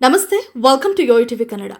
ನಮಸ್ತೆ welcome to Yoyo TV Kannada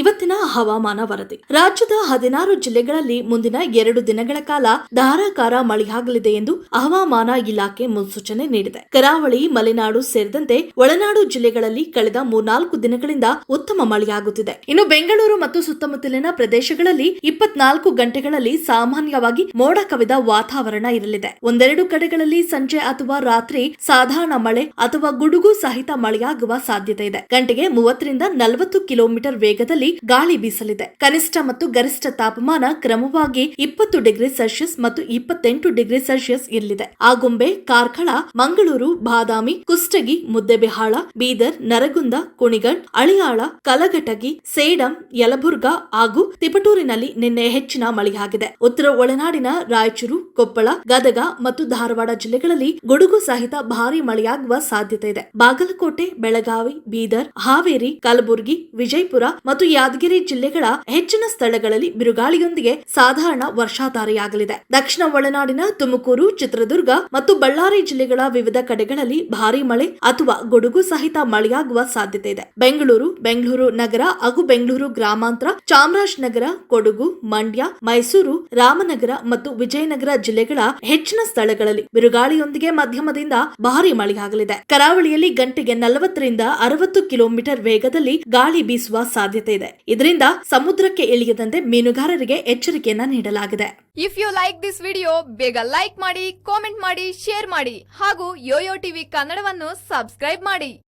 ಇವತ್ತಿನ ಹವಾಮಾನ ವರದಿ. ರಾಜ್ಯದ ಹದಿನಾರು ಜಿಲ್ಲೆಗಳಲ್ಲಿ ಮುಂದಿನ ಎರಡು ದಿನಗಳ ಕಾಲ ಧಾರಾಕಾರ ಮಳೆಯಾಗಲಿದೆ ಎಂದು ಹವಾಮಾನ ಇಲಾಖೆ ಮುನ್ಸೂಚನೆ ನೀಡಿದೆ. ಕರಾವಳಿ, ಮಲೆನಾಡು ಸೇರಿದಂತೆ ಒಳನಾಡು ಜಿಲ್ಲೆಗಳಲ್ಲಿ ಕಳೆದ ಮೂರ್ನಾಲ್ಕು ದಿನಗಳಿಂದ ಉತ್ತಮ ಮಳೆಯಾಗುತ್ತಿದೆ. ಇನ್ನು ಬೆಂಗಳೂರು ಮತ್ತು ಸುತ್ತಮುತ್ತಲಿನ ಪ್ರದೇಶಗಳಲ್ಲಿ ಇಪ್ಪತ್ನಾಲ್ಕು ಗಂಟೆಗಳಲ್ಲಿ ಸಾಮಾನ್ಯವಾಗಿ ಮೋಡ ಕವಿದ ವಾತಾವರಣ ಇರಲಿದೆ. ಒಂದೆರಡು ಕಡೆಗಳಲ್ಲಿ ಸಂಜೆ ಅಥವಾ ರಾತ್ರಿ ಸಾಧಾರಣ ಮಳೆ ಅಥವಾ ಗುಡುಗು ಸಹಿತ ಮಳೆಯಾಗುವ ಸಾಧ್ಯತೆ ಇದೆ. ಗಂಟೆಗೆ ಮೂವತ್ತರಿಂದ ನಲವತ್ತು ಕಿಲೋಮೀಟರ್ ವೇಗದಲ್ಲಿ ಗಾಳಿ ಬೀಸಲಿದೆ. ಕನಿಷ್ಠ ಮತ್ತು ಗರಿಷ್ಠ ತಾಪಮಾನ ಕ್ರಮವಾಗಿ ಇಪ್ಪತ್ತು ಡಿಗ್ರಿ ಸೆಲ್ಸಿಯಸ್ ಮತ್ತು ಇಪ್ಪತ್ತೆಂಟು ಡಿಗ್ರಿ ಸೆಲ್ಸಿಯಸ್ ಇರಲಿದೆ. ಆಗುಂಬೆ ಕಾರ್ಕಳ, ಮಂಗಳೂರು, ಬಾದಾಮಿ, ಕುಷ್ಟಗಿ, ಮುದ್ದೆಬಿಹಾಳ, ಬೀದರ್, ನರಗುಂದ ಕುಣಿಗಡ್ ಅಳಿಯಾಳ, ಕಲಘಟಗಿ, ಸೇಡಂ, ಯಲಬುರ್ಗಾ ಹಾಗೂ ತಿಪಟೂರಿನಲ್ಲಿ ನಿನ್ನೆ ಹೆಚ್ಚಿನ ಮಳೆಯಾಗಿದೆ. ಉತ್ತರ ಒಳನಾಡಿನ ರಾಯಚೂರು, ಕೊಪ್ಪಳ, ಗದಗ ಮತ್ತು ಧಾರವಾಡ ಜಿಲ್ಲೆಗಳಲ್ಲಿ ಗುಡುಗು ಸಹಿತ ಭಾರಿ ಮಳೆಯಾಗುವ ಸಾಧ್ಯತೆ ಇದೆ. ಬಾಗಲಕೋಟೆ, ಬೆಳಗಾವಿ, ಬೀದರ್, ಹಾವೇರಿ, ಕಲಬುರಗಿ, ವಿಜಯಪುರ ಮತ್ತು ಯಾದಗಿರಿ ಜಿಲ್ಲೆಗಳ ಹೆಚ್ಚಿನ ಸ್ಥಳಗಳಲ್ಲಿ ಬಿರುಗಾಳಿಯೊಂದಿಗೆ ಸಾಧಾರಣ ವರ್ಷಾಧಾರೆಯಾಗಲಿದೆ. ದಕ್ಷಿಣ ಒಳನಾಡಿನ ತುಮಕೂರು, ಚಿತ್ರದುರ್ಗ ಮತ್ತು ಬಳ್ಳಾರಿ ಜಿಲ್ಲೆಗಳ ವಿವಿಧ ಕಡೆಗಳಲ್ಲಿ ಭಾರಿ ಮಳೆ ಅಥವಾ ಗುಡುಗು ಸಹಿತ ಮಳೆಯಾಗುವ ಸಾಧ್ಯತೆ ಇದೆ. ಬೆಂಗಳೂರು ಬೆಂಗಳೂರು ನಗರ ಹಾಗೂ ಬೆಂಗಳೂರು ಗ್ರಾಮಾಂತರ ಚಾಮರಾಜನಗರ ಕೊಡಗು, ಮಂಡ್ಯ, ಮೈಸೂರು, ರಾಮನಗರ ಮತ್ತು ವಿಜಯನಗರ ಜಿಲ್ಲೆಗಳ ಹೆಚ್ಚಿನ ಸ್ಥಳಗಳಲ್ಲಿ ಬಿರುಗಾಳಿಯೊಂದಿಗೆ ಮಧ್ಯಮದಿಂದ ಭಾರಿ ಮಳೆಯಾಗಲಿದೆ. ಕರಾವಳಿಯಲ್ಲಿ ಗಂಟೆಗೆ ನಲವತ್ತರಿಂದ ಅರವತ್ತು ಕಿಲೋಮೀಟರ್ ವೇಗದಲ್ಲಿ ಗಾಳಿ ಬೀಸುವ ಸಾಧ್ಯತೆ ಇದೆ ಇದರಿಂದ ಸಮುದ್ರಕ್ಕೆ ಇಳಿಯದಂತೆ ಮೀನುಗಾರರಿಗೆ ಎಚ್ಚರಿಕೆಯನ್ನ ನೀಡಲಾಗಿದೆ. If you like this video ಬೇಗ ಲೈಕ್ ಮಾಡಿ ಕಾಮೆಂಟ್ ಮಾಡಿ ಶೇರ್ ಮಾಡಿ ಹಾಗೂ ಯೋಯೋ ಟಿವಿ ಕನ್ನಡವನ್ನು ಸಬ್ಸ್ಕ್ರೈಬ್ ಮಾಡಿ.